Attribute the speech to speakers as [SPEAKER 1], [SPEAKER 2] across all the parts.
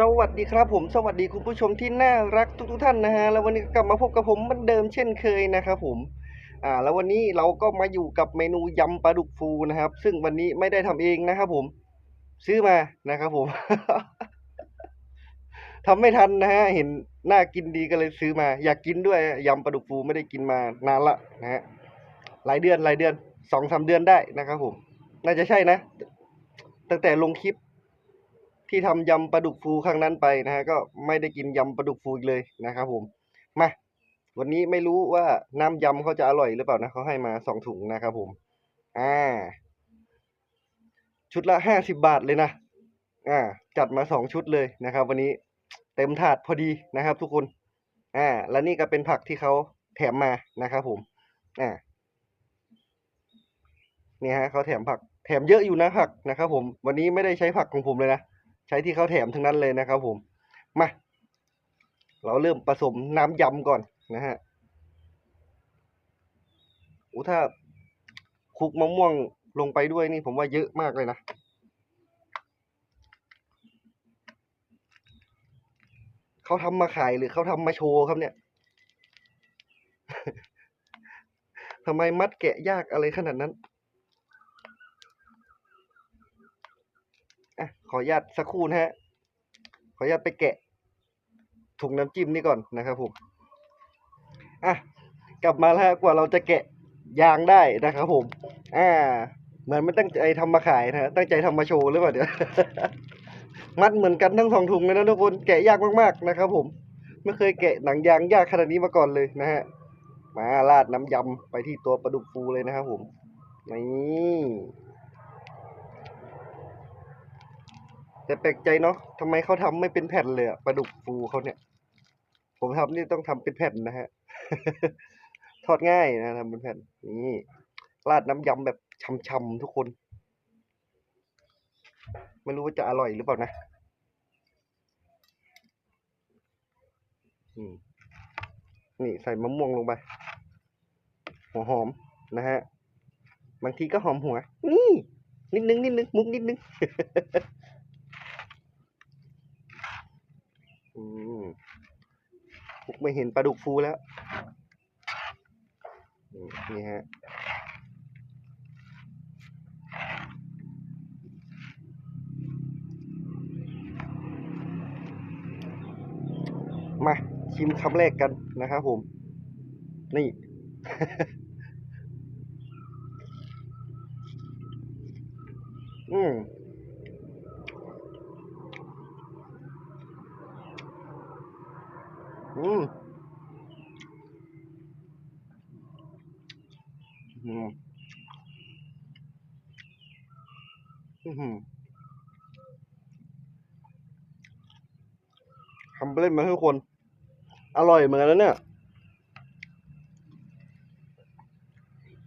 [SPEAKER 1] สวัสดีครับผมสวัสดีคุณผู้ชมที่น่ารักทุกๆท่านนะฮะแล้ววันนี้กลับมาพบกับผมเหมือนเดิมเช่นเคยนะครับผมอ่าแล้ววันนี้เราก็มาอยู่กับเมนูยำปลาดุกฟูนะครับ ซึ่งวันนี้ไม่ได้ทำเองนะครับผม ซื้อมานะครับผมทำไม่ทันนะฮะเห็นน่ากินดีก็เลยซื้อมา อยากกินด้วยยำปลาดุกฟูไม่ได้กินมานานละนะฮะหลายเดือนหลายเดือนสองสามเดือนได้นะครับผม น่าจะใช่นะ ตั้งแต่ลงคลิป ที่ทำยำปลาดุกฟูครั้งนั้นไปนะฮะก็ไม่ได้กินยำปลาดุกฟูอีกเลยนะครับผมมาวันนี้ไม่รู้ว่าน้ำยำเขาจะอร่อยหรือเปล่านะเขาให้มาสองถุงนะครับผมอ่า ชุดละห้าสิบบาทเลยนะอ่า จัดมาสองชุดเลยนะครับ วันนี้เต็มถาดพอดีนะครับ ทุกคน อ่า และนี่ก็เป็นผักที่เขาแถมมานะครับผม อ่าเนี่ยฮะเขาแถมผัก แถมเยอะอยู่นะผักนะครับผม วันนี้ไม่ได้ใช้ผักของผมเลยนะ ใช้ที่เขาแถมทั้งนั้นเลยนะครับผม มา เราเริ่มผสมน้ำยำก่อนนะฮะโอ้ถ้าคลุกมะม่วงลงไปด้วยนี่ผมว่าเยอะมากเลยนะ เขาทำมาขายหรือเขาทำมาโชว์ครับเนี่ยทำไมมัดแกะยากอะไรขนาดนั้น อะขออนุญาตสักครู่นะฮะ ขออนุญาตไปแกะถุงน้ำจิ้มนี่ก่อนนะครับผมอะกลับมาแล้วกว่าเราจะแกะยางได้นะครับผม อ่า เหมือนไม่ตั้งใจทำมาขายนะฮะตั้งใจทำมาโชว์หรือเปล่าเดี๋ยวมัดเหมือนกันทั้งสองถุงเลยนะทุกคนแกะยากมากๆนะครับผม ไม่เคยแกะหนังยางยากขนาดนี้มาก่อนเลยนะฮะ มาราดน้ำยำไปที่ตัวปลาดุกฟูเลยนะครับผม นี่ แต่แปลกใจเนาะทำไมเขาทำไม่เป็นแผ่นเลยอะปลาดุกฟูเขาเนี่ย ผมทำนี่ต้องทำเป็นแผ่นนะฮะ ทอดง่ายนะทำเป็นแผ่น นี่ราดน้ำยำแบบช่ำๆทุกคน ไม่รู้ว่าจะอร่อยหรือเปล่านะนี่ใส่มะม่วงลงไป หัวหอมนะฮะ บางทีก็หอมหัว นี่ นิดนึงนิดนึงมุกนิดนึง อืมมุกไม่เห็นปลาดุกฟูแล้วอืมนี่ฮะมาชิมคำแรกกันนะครับผม นี่ อืม อืมอืมอืมทำไปเล่นมาให้ทุกคน อร่อยเหมือนกันแล้วเนี่ย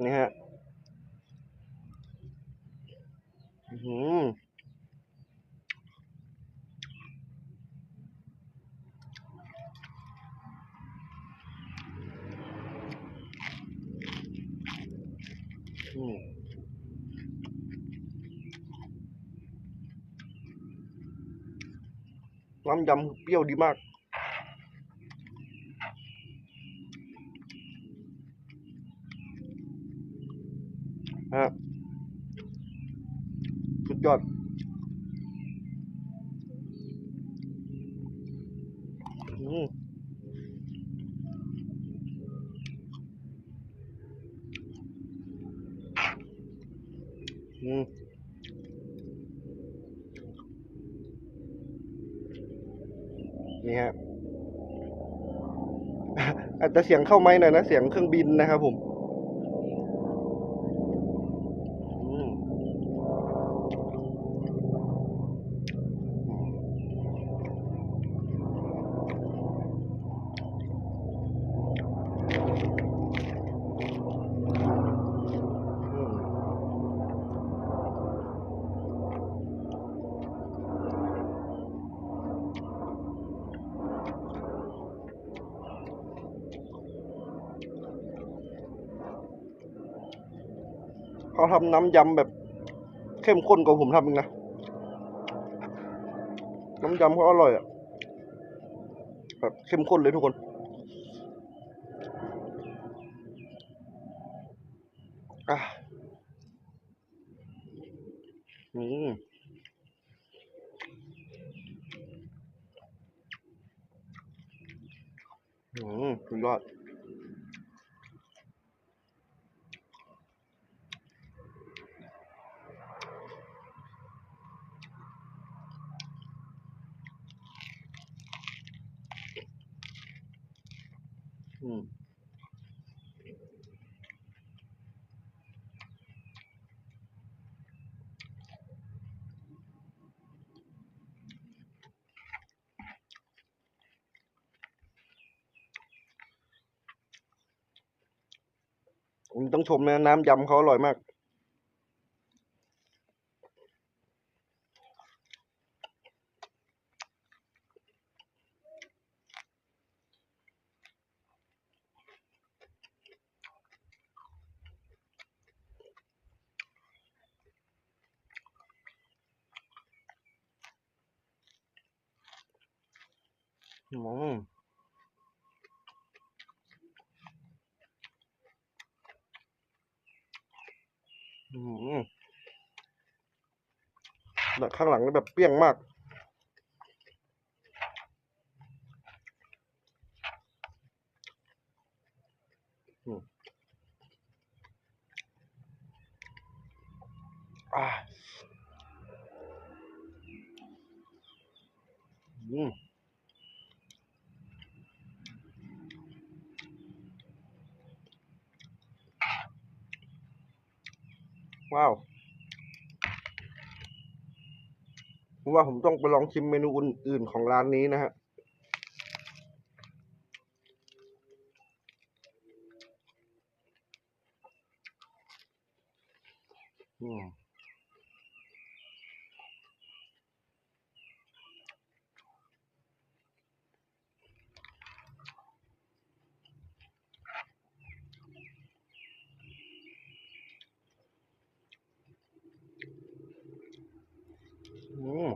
[SPEAKER 1] นี่ฮะ อือหืออืม น้ำยำเปรี้ยวดีมาก ฮะสุดยอด นี่ฮะอาจจะเสียงเข้าไม้หน่อยนะ เสียงเครื่องบินนะครับผม อืมอืม เขาทำน้ำยำแบบเข้มข้นกว่าผมทำอีกนะ น้ำยำเขาอร่อยอะแบบเข้มข้นเลยทุกคน อะ อืม อืมสุดยอด อืมต้องชมนะน้ำยำเขาอร่อยมาก อืม อืมแต่ ข้างหลังนี่แบบเปรี้ยงมาก อืมอ่าอืมว้าว ผมว่าผมต้องไปลองชิมเมนูอื่นๆของร้านนี้นะฮะอืม อืม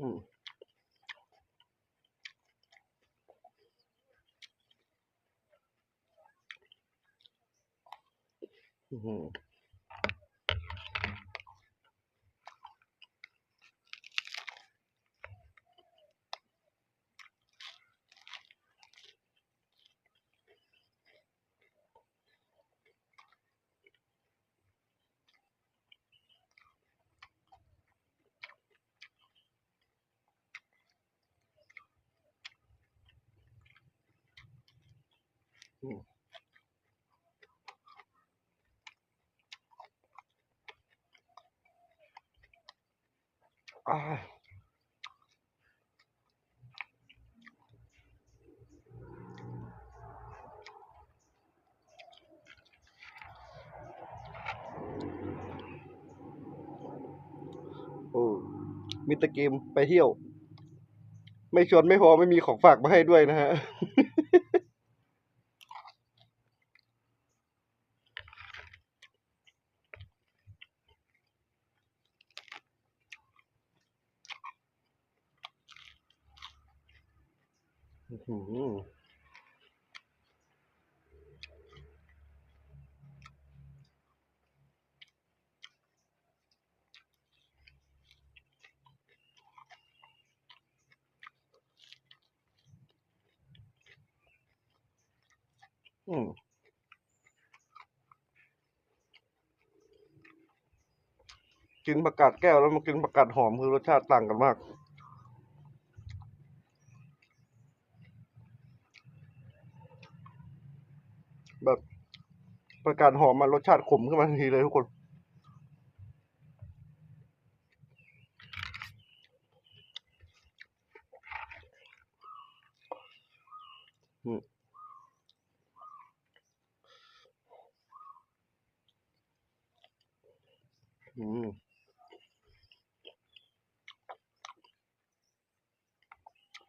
[SPEAKER 1] อืมอืม อ่าโอ้มิตรเกมไปเที่ยว ไม่ชวนไม่พอไม่มีของฝากมาให้ด้วยนะฮะ อื้อหือ อืมกินผักกาศแก้วแล้วมากินผักกาศหอมคือรสชาติต่างกันมาก แบบผักกาศหอมมันรสชาติขมขึ้นมาทันทีเลยทุกคน อื อืม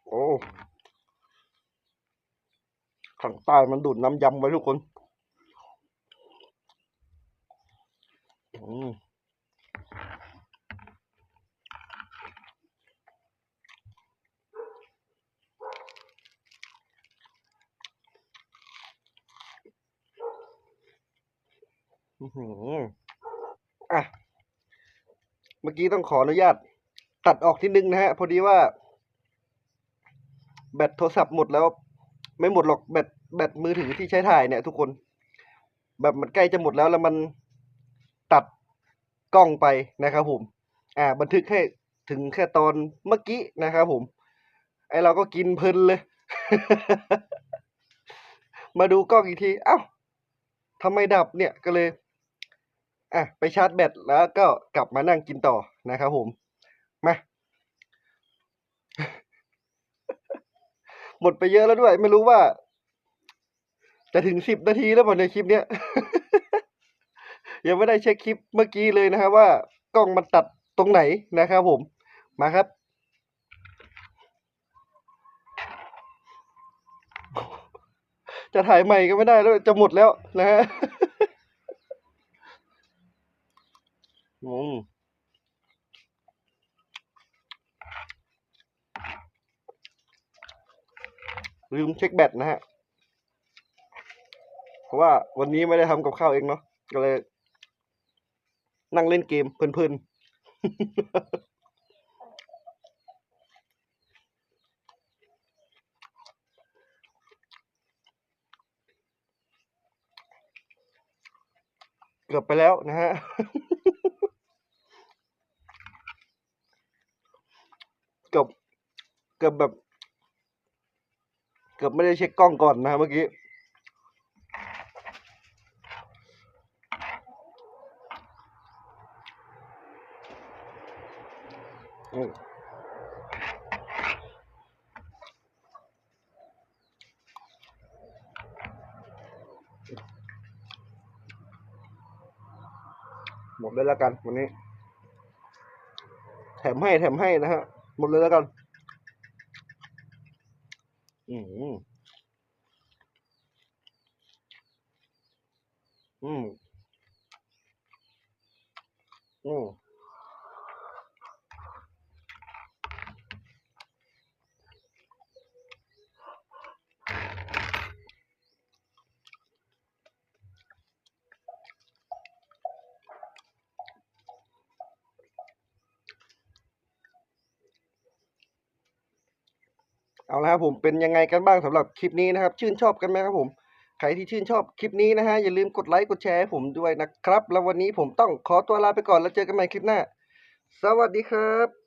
[SPEAKER 1] โอ้ข้างใต้มันดูดน้ำยำไว้ทุกคน อืมอื้อหืออะ เมื่อกี้ต้องขออนุญาตตัดออกทีนึงนะฮะ พอดีว่า แบตโทรศัพท์หมดแล้ว ไม่หมดหรอกแบตแบตมือถือที่ใช้ถ่ายเนี่ยทุกคน แบบมันใกล้จะหมดแล้วแล้วมันตัดกล้องไปนะครับผม อ่า บันทึกให้ถึงแค่ตอนเมื่อกี้นะครับผม ไอเราก็กินเพลินเลย มาดูกล้องอีกที เอ้าทำไมดับเนี่ยก็เลย อะไปชาร์จแบตแล้วก็กลับมานั่งกินต่อนะครับผม มา หมดไปเยอะแล้วด้วย ไม่รู้ว่า จะถึงสิบนาทีแล้วเปล่าในคลิปเนี้ย ยังไม่ได้เช็คคลิปเมื่อกี้เลยนะครับว่ากล้องมันตัดตรงไหนนะครับผมมาครับจะถ่ายใหม่ก็ไม่ได้แล้วจะหมดแล้วนะฮะ อืมลืมเช็คแบตนะฮะ เพราะว่าวันนี้ไม่ได้ทำกับข้าวเองเนาะ ก็เลย นั่งเล่นเกมเพลินๆเกือบไปแล้วนะฮะ เกือบเกือบแบบ เกือบไม่ได้เช็คกล้องก่อนนะเมื่อกี้หมดเลยแล้วกันวันนี้ แถมให้แถมให้นะฮะ มดเลยแล้วกัน อืมอืมอืม เอาละครับผมเป็นยังไงกันบ้างสำหรับคลิปนี้นะครับ ชื่นชอบกันไหมครับผมใครที่ชื่นชอบคลิปนี้นะฮะอย่าลืมกดไลค์กดแชร์ให้ผมด้วยนะครับ แล้ววันนี้ผมต้องขอตัวลาไปก่อนแล้วเจอกันใหม่คลิปหน้า สวัสดีครับ